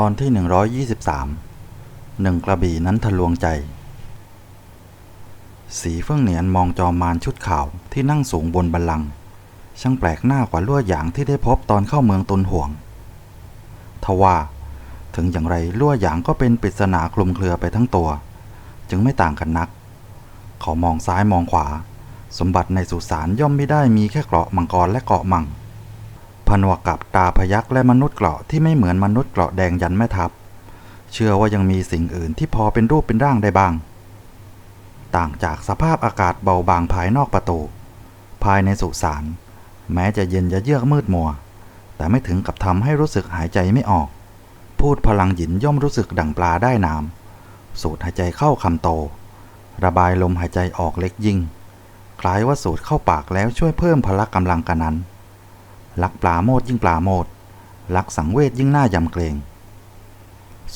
ตอนที่หนึ่งร้อยยี่สิบสามหนึ่งกระบี่นั้นทะลวงใจ สีเฟื่องเหนียนมองจอมมารชุดขาวที่นั่งสูงบนบัลลังก์ช่างแปลกหน้ากว่าลวดหยางที่ได้พบตอนเข้าเมืองตุนห่วง ทว่าถึงอย่างไรลวดหยางก็เป็นปริศนาคลุมเครือไปทั้งตัว จึงไม่ต่างกันนัก เขามองซ้ายมองขวา สมบัติในสุสานย่อมไม่ได้มีแค่เกราะมังกรและเกาะมัง ผนวกกับตาพยักและมนุษย์เกราะที่ไม่เหมือนมนุษย์เกราะแดงยันแม่ทัพ เชื่อว่ายังมีสิ่งอื่นที่พอเป็นรูปเป็นร่างได้บ้าง ต่างจากสภาพอากาศเบาบางภายนอกประตู ภายในสุสานแม้จะเย็นจะเยือกมืดมัว แต่ไม่ถึงกับทำให้รู้สึกหายใจไม่ออก พูดพลังหยินย่อมรู้สึกดั่งปลาได้น้ำสูดหายใจเข้าคำโต ระบายลมหายใจออกเล็กยิ่ง คล้ายว่าสูดเข้าปากแล้วช่วยเพิ่มพละกำลังกันนั้น ลักปลาโมดยิ่งปลาโมดลักสังเวชยิ่งหน้ายำเกรง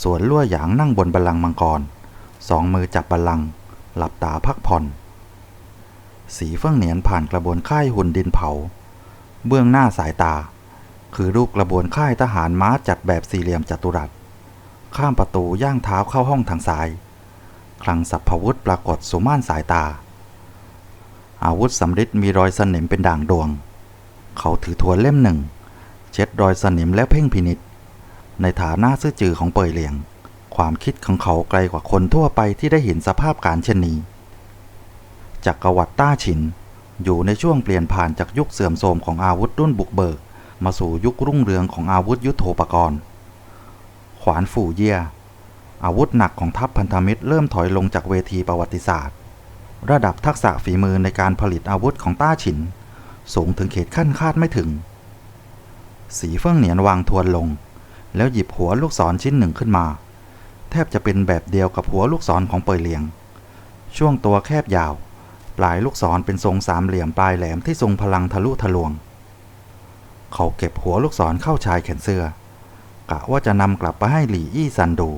ส่วนลั่วหยางนั่งบนบัลลังก์มังกร สองมือจับบัลลังก์หลับตาพักผ่อน สีเฟื่องเหนียนผ่านกระบวนค่ายหุ่นดินเผา เบื้องหน้าสายตา คือรูปกระบวนค่ายทหารม้าจัดแบบสี่เหลี่ยมจัตุรัส ข้ามประตูย่างเท้าเข้าห้องทางซ้าย คลังสัพพวุธปรากฏสุม่านสายตา อาวุธสำริดมีรอยสนิมเป็นด่างดวง เขาถือทวนเล่มหนึ่ง เช็ดรอยสนิมและเพ่งพินิษในฐานะซื่อจือของเปยเหลียง ความคิดของเขาไกลกว่าคนทั่วไปที่ได้เห็นสภาพการเช่นนี้จักรวรรดิต้าฉิน อยู่ในช่วงเปลี่ยนผ่านจากยุคเสื่อมโทรมของอาวุธรุ่นบุกเบิก มาสู่ยุครุ่งเรืองของอาวุธยุโทโธปกรณ์ ขวานฝูเยียอาวุธหนักของทัพพันธมิตรเริ่มถอยลงจากเวทีประวัติศาสตร์ ระดับทักษะฝีมือในการผลิตอาวุธของต้าฉิน สูงถึงเขตขั้นคาดไม่ถึง สีเฟื่องเหนียนวางทวนลง แล้วหยิบหัวลูกศรชิ้นหนึ่งขึ้นมา แทบจะเป็นแบบเดียวกับหัวลูกศรของเปยเหลียง ช่วงตัวแคบยาว ปลายลูกศรเป็นทรงสามเหลี่ยมปลายแหลมที่ทรงพลังทะลุทะลวง เขาเก็บหัวลูกศรเข้าชายแขนเสื้อกะว่าจะนำกลับไปให้หลี่อี้ซันดู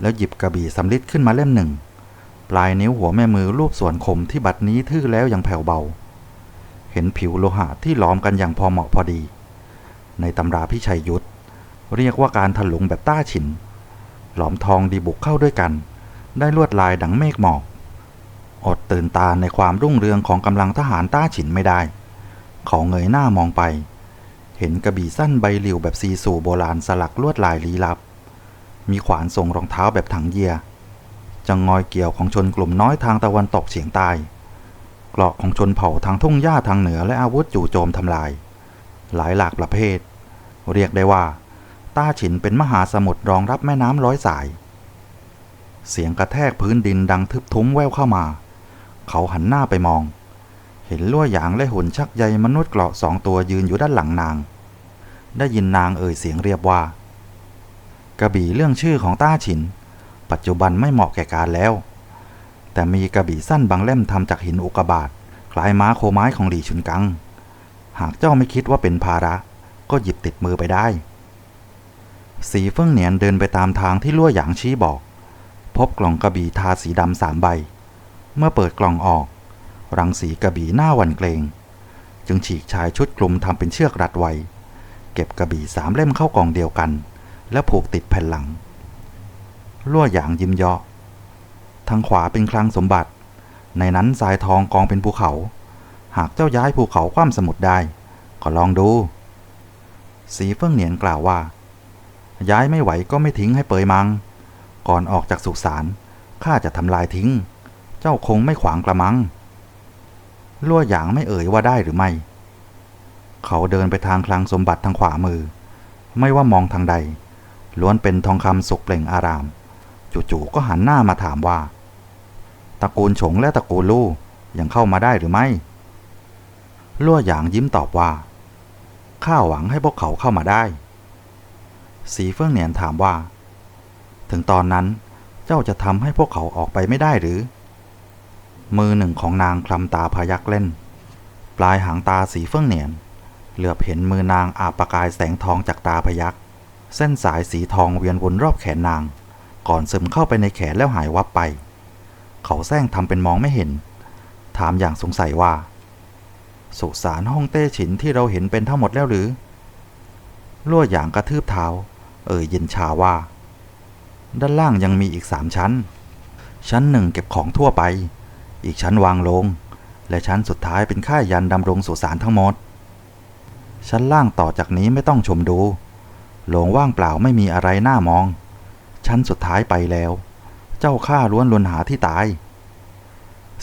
แล้วหยิบกระบี่สำลิดขึ้นมาเล่มหนึ่ง ปลายนิ้วหัวแม่มือรูปส่วนคมที่บัดนี้ทื่อแล้วยังแผ่วเบา เห็นผิวโลหะที่ล้อมกันอย่างพอเหมาะพอดี ในตำราพิชัยยุทธเรียกว่าการถลุงแบบต้าฉิน หลอมทองดีบุกเข้าด้วยกัน ได้ลวดลายดังเมฆหมอก อดตื่นตาในความรุ่งเรืองของกำลังทหารต้าฉินไม่ได้ เขาเงยหน้ามองไป เห็นกระบี่สั้นใบหลิวแบบซีสูโบราณสลักลวดลายลี้ลับ มีขวานทรงรองเท้าแบบถังเยียจังงอยเกี่ยวของชนกลุ่มน้อยทางตะวันตกเฉียงใต้ เกราะของชนเผ่าทางทุ่งหญ้าทางเหนือและอาวุธจู่โจมทำลาย หลายหลากประเภท เรียกได้ว่า ต้าฉินเป็นมหาสมุทรรองรับแม่น้ำร้อยสาย เสียงกระแทกพื้นดินดังทึบทุ้มแววเข้ามา เขาหันหน้าไปมอง เห็นลั่วหยางและหุ่นชักใยมนุษย์เกราะสองตัวยืนอยู่ด้านหลังนาง ได้ยินนางเอ่ยเสียงเรียบว่า กระบี่เรื่องชื่อของต้าฉิน ปัจจุบันไม่เหมาะแก่การแล้ว แต่มีกระบี่สั้นบางเล่มทำจากหินอุกบาตคล้ายม้าโคไม้ของหลี่ชุนกัง หากเจ้าไม่คิดว่าเป็นภาระ ก็หยิบติดมือไปได้ สีเฟื่องเหนียนเดินไปตามทางที่ลั่วหยางชี้บอก พบกล่องกระบี่ทาสีดำสามใบ เมื่อเปิดกล่องออก รังสีกระบี่หน้าหวันเกรง จึงฉีกชายชุดคลุมทำเป็นเชือกรัดไว้ เก็บกระบี่สามเล่มเข้ากล่องเดียวกัน แล้วผูกติดแผ่นหลังลั่วหยางยิ้มเยาะ ทางขวาเป็นคลังสมบัติ ในนั้นทรายทองกองเป็นภูเขา หากเจ้าย้ายภูเขาคว่ำสมุทรได้ ก็ลองดู สีเฟื่องเหนียนกล่าวว่า ย้ายไม่ไหวก็ไม่ทิ้งให้เปยมัง ก่อนออกจากสุสานข้าจะทำลายทิ้ง เจ้าคงไม่ขวางกระมังลั่วหยางไม่เอ่ยว่าได้หรือไม่ เขาเดินไปทางคลังสมบัติทางขวามือ ไม่ว่ามองทางใด ล้วนเป็นทองคำสุกเปล่งอาราม จู่ๆก็หันหน้ามาถามว่า ตระกูลฉงและตระกูลลู่ยังเข้ามาได้หรือไม่ลั่วหยางยิ้มตอบว่า ข้าหวังให้พวกเขาเข้ามาได้ สีเฟื่องเหนียนถามว่า ถึงตอนนั้นเจ้าจะทำให้พวกเขาออกไปไม่ได้หรือ มือหนึ่งของนางคลำตาพยักเล่น ปลายหางตาสีเฟื่องเหนียน เหลือบเห็นมือนางอาบประกายแสงทองจากตาพยัก เส้นสายสีทองเวียนวนรอบแขนนาง ก่อนซึมเข้าไปในแขนแล้วหายวับไป เขาแซงทำเป็นมองไม่เห็น ถามอย่างสงสัยว่า สุสานห้องเต้ฉินที่เราเห็นเป็นทั้งหมดแล้วหรือลั่วหยางกระทืบเท้า เอ่ยเย็นชาว่า ด้านล่างยังมีอีกสามชั้น ชั้นหนึ่งเก็บของทั่วไป อีกชั้นวางลง และชั้นสุดท้ายเป็นค่ายยันดำรงสุสานทั้งหมด ชั้นล่างต่อจากนี้ไม่ต้องชมดูโลงว่างเปล่าไม่มีอะไรน่ามอง ชั้นสุดท้ายไปแล้ว เจ้าข้าล้วนลวนหาที่ตาย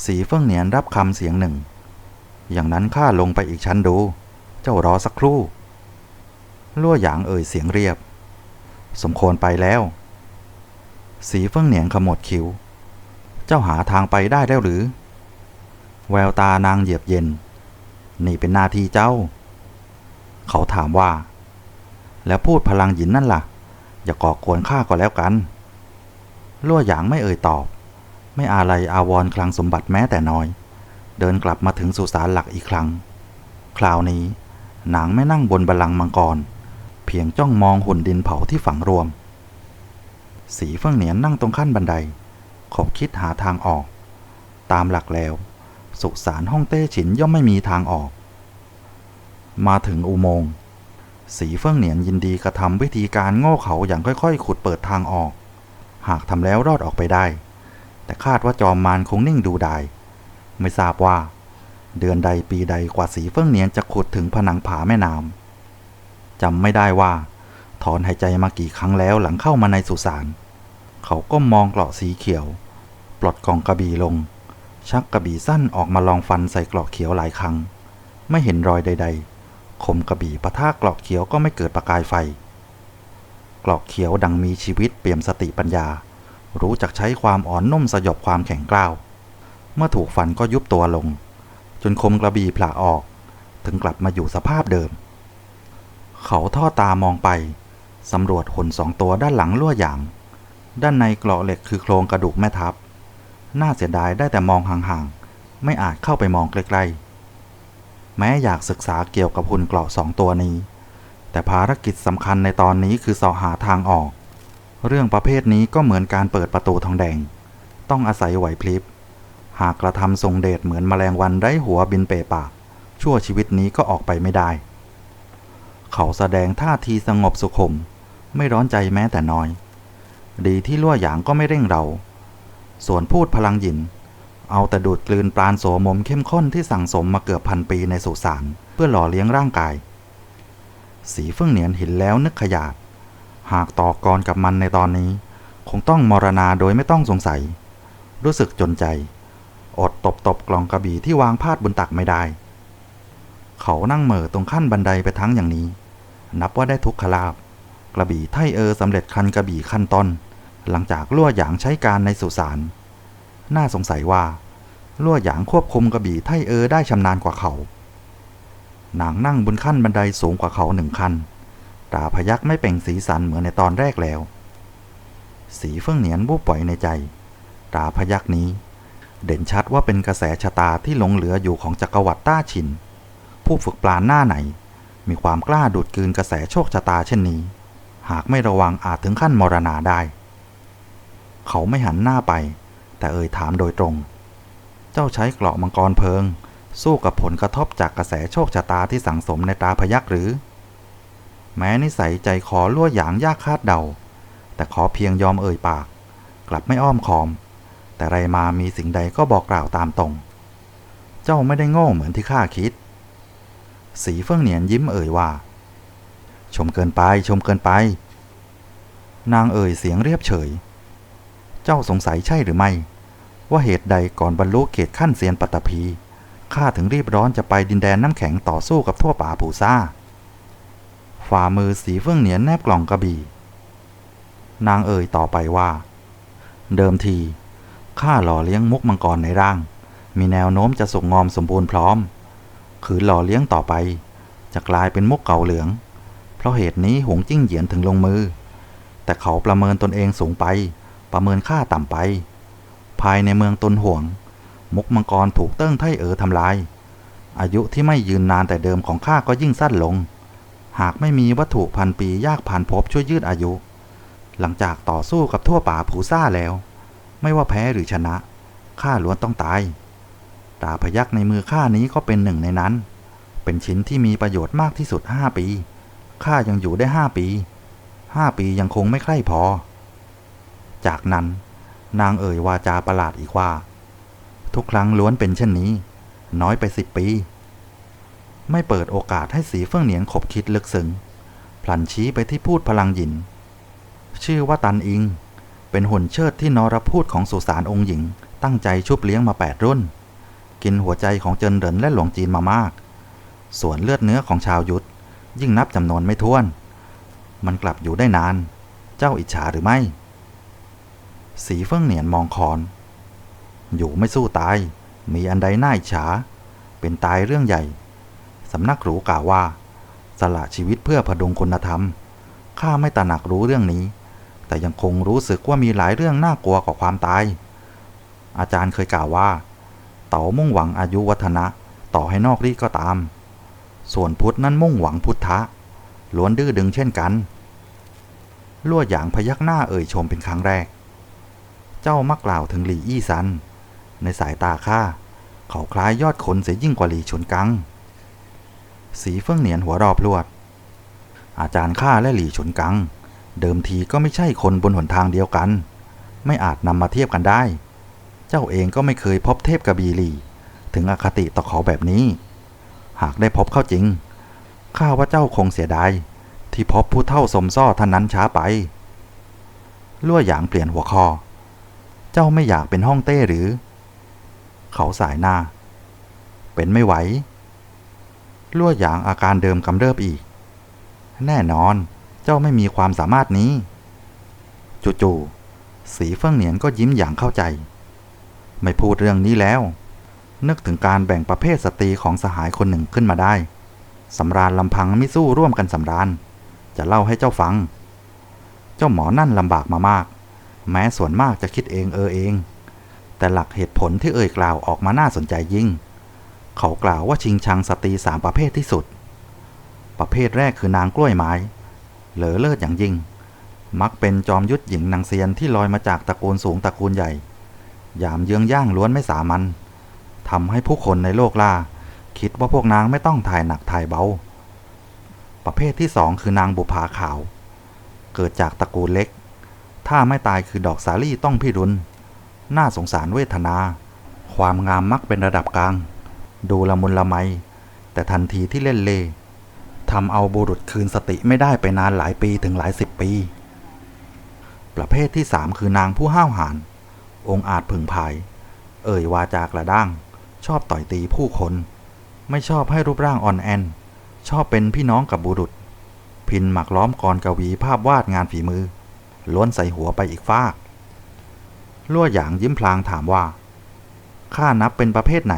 สีเฟื่องเหนียนรับคำเสียงหนึ่ง อย่างนั้นข้าลงไปอีกชั้นดู เจ้ารอสักครู่ ลั่วหยางเอ่ยเสียงเรียบ สมควรไปแล้ว สีเฟื่องเหนียนขมวดคิ้ว เจ้าหาทางไปได้แล้วหรือ แววตานางเหยียบเย็น นี่เป็นหน้าที่เจ้า เขาถามว่า แล้วพูดพลังหยินนั่นล่ะ อย่าก่อกวนข้าก็แล้วกัน ลั่วหยางไม่เอ่ยตอบ ไม่อาลัยอาวรคลังสมบัติแม้แต่น้อย เดินกลับมาถึงสุสานหลักอีกครั้ง คราวนี้นางไม่นั่งบนบัลลังก์มังกร เพียงจ้องมองหุ่นดินเผาที่ฝังรวม สีเฟื่องเหนียนนั่งตรงขั้นบันได ขบคิดหาทางออก ตามหลักแล้ว สุสานห้องเต้ฉินย่อมไม่มีทางออก มาถึงอุโมงค์สีเฟื่องเหนียนยินดีกระทำวิธีการโง่เขาอย่างค่อยๆ ขุดเปิดทางออก หากทำแล้วรอดออกไปได้ แต่คาดว่าจอมมารคงนิ่งดูได้ไม่ทราบว่า เดือนใดปีใดกว่าสีเฟื่องเนียนจะขุดถึงผนังผาแม่น้ำจำไม่ได้ว่า ถอนหายใจมากี่ครั้งแล้วหลังเข้ามาในสุสาน เขาก็มองเกราะสีเขียว ปลดกล่องกระบี่ลง ชักกระบี่สั้นออกมาลองฟันใส่เกราะเขียวหลายครั้ง ไม่เห็นรอยใด ๆคมกระบี่ปะทะเกราะเขียวก็ไม่เกิดประกายไฟ กราะเขียวดังมีชีวิตเปี่ยมสติปัญญา รู้จักใช้ความอ่อนนุ่มสยบความแข็งกร้าว เมื่อถูกฟันก็ยุบตัวลง จนคมกระบี่ผละออก ถึงกลับมาอยู่สภาพเดิม เขาทอดตามองไปสำรวจหุ่นสองตัวด้านหลังลั่วหยาง ด้านในกราะเหล็กคือโครงกระดูกแม่ทัพน่าเสียดายได้แต่มองห่างๆ ไม่อาจเข้าไปมองใกล้ๆ แม้อยากศึกษาเกี่ยวกับหุ่นกราะสองตัวนี้ แต่ภารกิจสำคัญในตอนนี้คือสอหาทางออก เรื่องประเภทนี้ก็เหมือนการเปิดประตูทองแดง ต้องอาศัยไหวพริบ หากกระทำทรงเดชเหมือนแมลงวันไร้หัวบินเปปาก ชั่วชีวิตนี้ก็ออกไปไม่ได้ เขาแสดงท่าทีสงบสุขุม ไม่ร้อนใจแม้แต่น้อย ดีที่ล่วหยางก็ไม่เร่งเรา ส่วนพูดพลังหยิน เอาแต่ดูดกลืนปราณโสมมเข้มข้นที่สั่งสมมาเกือบพันปีในสุสานเพื่อหล่อเลี้ยงร่างกาย สีเฟื่องเหนียนเห็นแล้วนึกขยาด หากต่อกรกับมันในตอนนี้ คงต้องมรณาโดยไม่ต้องสงสัย รู้สึกจนใจ อดตบตบกล่องกระบี่ที่วางพาดบนตักไม่ได้ เขานั่งเหม่อตรงขั้นบันไดไปทั้งอย่างนี้ นับว่าได้ทุกขลาบ กระบี่ไทเออสำเร็จคันกระบี่ขั้นต้น หลังจากลั่วหยางใช้การในสุสานน่าสงสัยว่าลั่วหยางควบคุมกระบี่ไทเออได้ชำนาญกว่าเขา นางนั่งบนขั้นบันไดสูงกว่าเขาหนึ่งขั้นตาพยักไม่เปล่งสีสันเหมือนในตอนแรกแล้ว สีเฟื่องเหนียนวูบปล่อยในใจ ตาพยักนี้ เด่นชัดว่าเป็นกระแสชะตาที่หลงเหลืออยู่ของจักรวรรดิต้าชิน ผู้ฝึกปลาหน้าไหน มีความกล้าดูดกืนกระแสโชคชะตาเช่นนี้ หากไม่ระวังอาจถึงขั้นมรณาได้ เขาไม่หันหน้าไป แต่เอ่ยถามโดยตรง เจ้าใช้เกราะมังกรเพลิง สู้กับผลกระทบจากกระแสโชคชะตาที่สั่งสมในตาพยักหรือ แม้นิสัยใจคอลั่วหยางยากคาดเดา แต่ขอเพียงยอมเอ่ยปาก กลับไม่อ้อมคอม แต่ไรมามีสิ่งใดก็บอกกล่าวตามตรง เจ้าไม่ได้โง่เหมือนที่ข้าคิด สีเฟื่องเหนียนยิ้มเอ่ยว่า ชมเกินไปชมเกินไป นางเอ่ยเสียงเรียบเฉย เจ้าสงสัยใช่หรือไม่ ว่าเหตุใดก่อนบรรลุเขตขั้นเซียนปัตตภี ข้าถึงรีบร้อนจะไปดินแดนน้ำแข็งต่อสู้กับทั่วป่าปูซ่า ฝ่ามือสีเฟื่องเหนียนแนบกล่องกระบี่ นางเอ่ยต่อไปว่า เดิมทีข้าหล่อเลี้ยงมุกมังกรในร่าง มีแนวโน้มจะส่งงอมสมบูรณ์พร้อมขืนหล่อเลี้ยงต่อไป จะกลายเป็นมุกเก่าเหลือง เพราะเหตุนี้หงจิ้งเหยียนถึงลงมือ แต่เขาประเมินตนเองสูงไป ประเมินค่าต่ำไป ภายในเมืองตนห่วง มุกมังกรถูกเติ้งไทเอ๋อทำลาย อายุที่ไม่ยืนนานแต่เดิมของข้าก็ยิ่งสั้นลง หากไม่มีวัตถุพันปียากผ่านภพช่วยยืดอายุ หลังจากต่อสู้กับทั่วป่าผูซ่าแล้ว ไม่ว่าแพ้หรือชนะข้าล้วนต้องตายตาพยักในมือข้านี้ก็เป็นหนึ่งในนั้น เป็นชิ้นที่มีประโยชน์มากที่สุดห้าปีข้ายังอยู่ได้ห้าปีห้าปียังคงไม่ใคร่พอ จากนั้นนางเอ่ยวาจาประหลาดอีกว่า ทุกครั้งล้วนเป็นเช่นนี้ น้อยไปสิบปี ไม่เปิดโอกาสให้สีเฟื่องเหนียนขบคิดลึกซึ้งพลันชี้ไปที่พูดพลังหยิน ชื่อว่าตันอิง เป็นหุ่นเชิดที่นรพูดของสุสานองค์หญิง ตั้งใจชุบเลี้ยงมาแปดรุ่น กินหัวใจของเจินเดินและหลวงจีนมามาก ส่วนเลือดเนื้อของชาวยุทธยิ่งนับจำนวนไม่ถ้วน มันกลับอยู่ได้นาน เจ้าอิจฉาหรือไม่ สีเฟื่องเหนียนมองคอน อยู่ไม่สู้ตาย มีอันใดน่าอิจฉา เป็นตายเรื่องใหญ่ สำนักหรูกล่าวว่า สละชีวิตเพื่อพดุงคุณธรรม ข้าไม่ตระหนักรู้เรื่องนี้ แต่ยังคงรู้สึกว่ามีหลายเรื่องน่ากลัวกว่าความตาย อาจารย์เคยกล่าวว่า เต๋ามุ่งหวังอายุวัฒนะ ต่อให้นอกรีก็ตาม ส่วนพุทธนั้นมุ่งหวังพุทธะ ล้วนดื้อดึงเช่นกันลั่วหยางพยักหน้าเอ่ยชมเป็นครั้งแรก เจ้ามักกล่าวถึงหลี่อี้ซัน ในสายตาข้าเขาคล้ายยอดคนเสียยิ่งกว่าหลี่ฉุนกัง สีเฟื่องเหนียนหัวรอบลวด อาจารย์ข้าและหลี่ฉุนกัง เดิมทีก็ไม่ใช่คนบนหนทางเดียวกัน ไม่อาจนำมาเทียบกันได้ เจ้าเองก็ไม่เคยพบเทพกระบีหลีถึงอคติต่อเขาแบบนี้ หากได้พบเข้าจริง ข้าว่าเจ้าคงเสียดายที่พบผู้เท่าสมซ่อท่านนั้นช้าไปลั่วหยางเปลี่ยนหัวคอ เจ้าไม่อยากเป็นห้องเต้หรือ เขาสายหน้า เป็นไม่ไหวลั่วหยางอาการเดิมกำเริบอีก แน่นอนเจ้าไม่มีความสามารถนี้ จู่ๆสีเฟื่องเหนียนก็ยิ้มอย่างเข้าใจ ไม่พูดเรื่องนี้แล้ว นึกถึงการแบ่งประเภทสตรีของสหายคนหนึ่งขึ้นมาได้สำราญลำพังไม่สู้ร่วมกันสำราญ จะเล่าให้เจ้าฟัง เจ้าหมอนั่นลำบากมามาก แม้ส่วนมากจะคิดเองเออเอง แต่หลักเหตุผลที่เอ่ยกล่าวออกมาน่าสนใจยิ่ง เขากล่าวว่าชิงชังสตรีสามประเภทที่สุด ประเภทแรกคือนางกล้วยไม้ เหลือเลิศอย่างยิ่ง มักเป็นจอมยุทธหญิงนางเซียนที่ลอยมาจากตระกูลสูงตระกูลใหญ่ ยามเยื้องย่างล้วนไม่สามัญทำให้ผู้คนในโลกล่า คิดว่าพวกนางไม่ต้องถ่ายหนักถ่ายเบา ประเภทที่สองคือนางบุภาขาว เกิดจากตระกูลเล็ก ถ้าไม่ตายคือดอกสาลี่ต้องพิรุณ น่าสงสารเวทนา ความงามมักเป็นระดับกลาง ดูละมุนละไม แต่ทันทีที่เล่นเล่ทำเอาบุรุษคืนสติไม่ได้ไปนานหลายปีถึงหลายสิบปี ประเภทที่สามคือนางผู้ห้าวหาญ องอาจผึ่งพาย เอ่ยวาจากระด้าง ชอบต่อยตีผู้คน ไม่ชอบให้รูปร่างอ่อนแอน ชอบเป็นพี่น้องกับบุรุษ พินหมักล้อมกรกวีภาพวาดงานฝีมือ ล้วนใส่หัวไปอีกฟาก ลั่วหยางยิ้มพลางถามว่าข้านับเป็นประเภทไหน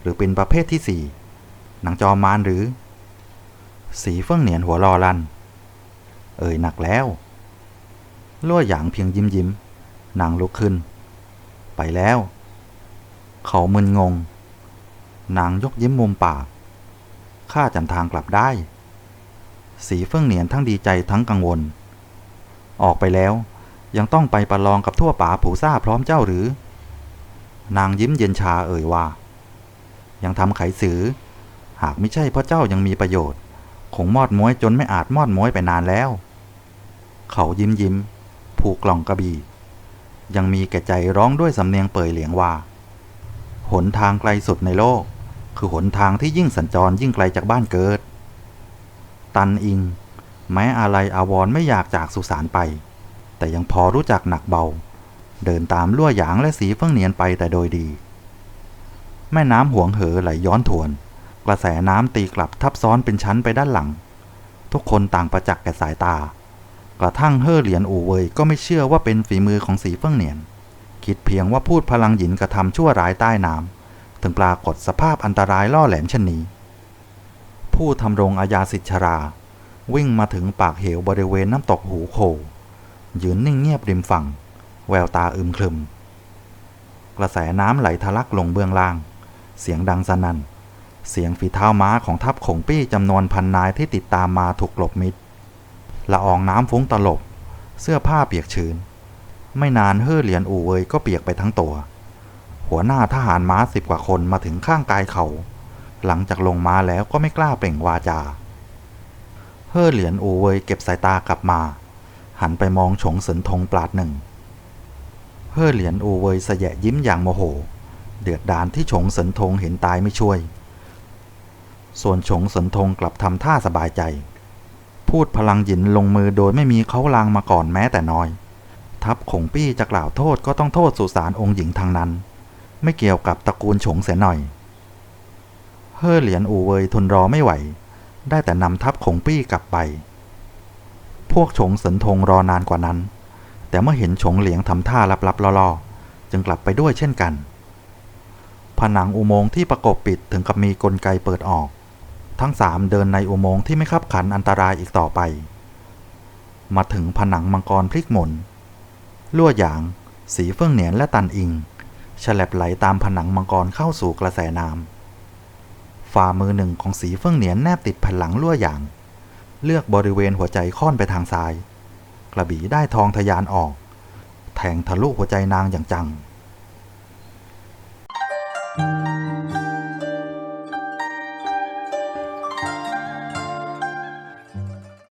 หรือเป็นประเภทที่สี่หนังจอมารหรือ สีเฟื่องเหนียนหัวรอลัน เอ่ยหนักแล้วลั่วหยางเพียงยิ้มยิ้มนางลุกขึ้น ไปแล้ว เขามึนงง นางยกยิ้มมุมปากข้าจำทางกลับได้ สีเฟื่องเหนียนทั้งดีใจทั้งกังวล ออกไปแล้ว ยังต้องไปประลองกับทั่วป่าผูซ่าพร้อมเจ้าหรือ นางยิ้มเย็นชาเอ่ยว่า ยังทำไขสือ หากไม่ใช่เพราะเจ้ายังมีประโยชน์ คงมอดม้วยจนไม่อาจมอดม้วยไปนานแล้ว เขายิ้มยิ้ม ผูกกล่องกระบี่ ยังมีแก่ใจร้องด้วยสำเนียงเปื่อยเหลียงว่า หนทางไกลสุดในโลก คือหนทางที่ยิ่งสัญจรยิ่งไกลจากบ้านเกิด ตันอิง แม้อะไรอาวรไม่อยากจากสุสานไป แต่ยังพอรู้จักหนักเบา เดินตามลั่วหยางและสีเฟื่องเนียนไปแต่โดยดี แม่น้ำหวงเหอไหลย้อนทวน กระแสน้ำตีกลับทับซ้อนเป็นชั้นไปด้านหลัง ทุกคนต่างประจักษ์แก่สายตา กระทั่งเฮ่อเหรียญอูเวยก็ไม่เชื่อว่าเป็นฝีมือของสีเฟื่องเนียน คิดเพียงว่าพูดพลังหยินกระทำชั่วร้ายใต้น้ำถึงปรากฏสภาพอันตรายล่อแหลมเช่นนี้ ผู้ทำรงอาญาสิทธชราวิ่งมาถึงปากเหวบริเวณน้ำตกหูโข ยืนนิ่งเงียบริมฝั่ง แววตาอึมครึม กระแสน้ำไหลทะลักลงเบื้องล่าง เสียงดังสนั่น เสียงฝีเท้าม้าของทัพขงปี้จำนวนพันนายที่ติดตามมาถูกกลบมิดละอองน้ำฟุ้งตลบ เสื้อผ้าเปียกชื้น ไม่นานเฮ่อเหรียญอูเวยก็เปียกไปทั้งตัว หัวหน้าทหารม้าสิบกว่าคนมาถึงข้างกายเขา หลังจากลงมาแล้วก็ไม่กล้าเปล่งวาจา เฮ่อเหรียญอูเวยเก็บสายตากลับมา หันไปมองฉงเสินทงปลาดหนึ่ง เฮ่อเหลียนอูเวยสะแยะยิ้มอย่างโมโห เดือดดานที่ฉงเสินทงเห็นตายไม่ช่วย ส่วนฉงเสินทงกลับทำท่าสบายใจ พูดพลังหยินลงมือโดยไม่มีเขาลางมาก่อนแม้แต่น้อย ทัพขงปี้จะกล่าวโทษก็ต้องโทษสุสานองค์หญิงทางนั้น ไม่เกี่ยวกับตระกูลฉงเสียหน่อย เฮ่อเหลียนอูเวยทนรอไม่ไหว ได้แต่นำทัพขงปี้กลับไป พวกฉงเสินทงรอนานกว่านั้น แต่เมื่อเห็นฉงเหลียงทำท่าลับๆล่อๆจึงกลับไปด้วยเช่นกัน ผนังอุโมงค์ที่ประกบปิดถึงกับมีกลไกเปิดออก ทั้งสามเดินในอุโมงค์ที่ไม่คับขันอันตรายอีกต่อไป มาถึงผนังมังกรพลิกหมุนลั่วหยาง สีเฟื่องเหนียนและตันอิงฉลับไหลตามผนังมังกรเข้าสู่กระแสน้ำฝ่ามือหนึ่งของสีเฟื่องเหนียนแนบติดแผ่นหลังลั่วหยาง เลือกบริเวณหัวใจค่อนไปทางซ้าย กระบี่ได้ทองทยานออก แทงทะลุหัวใจนางอย่างจัง thank you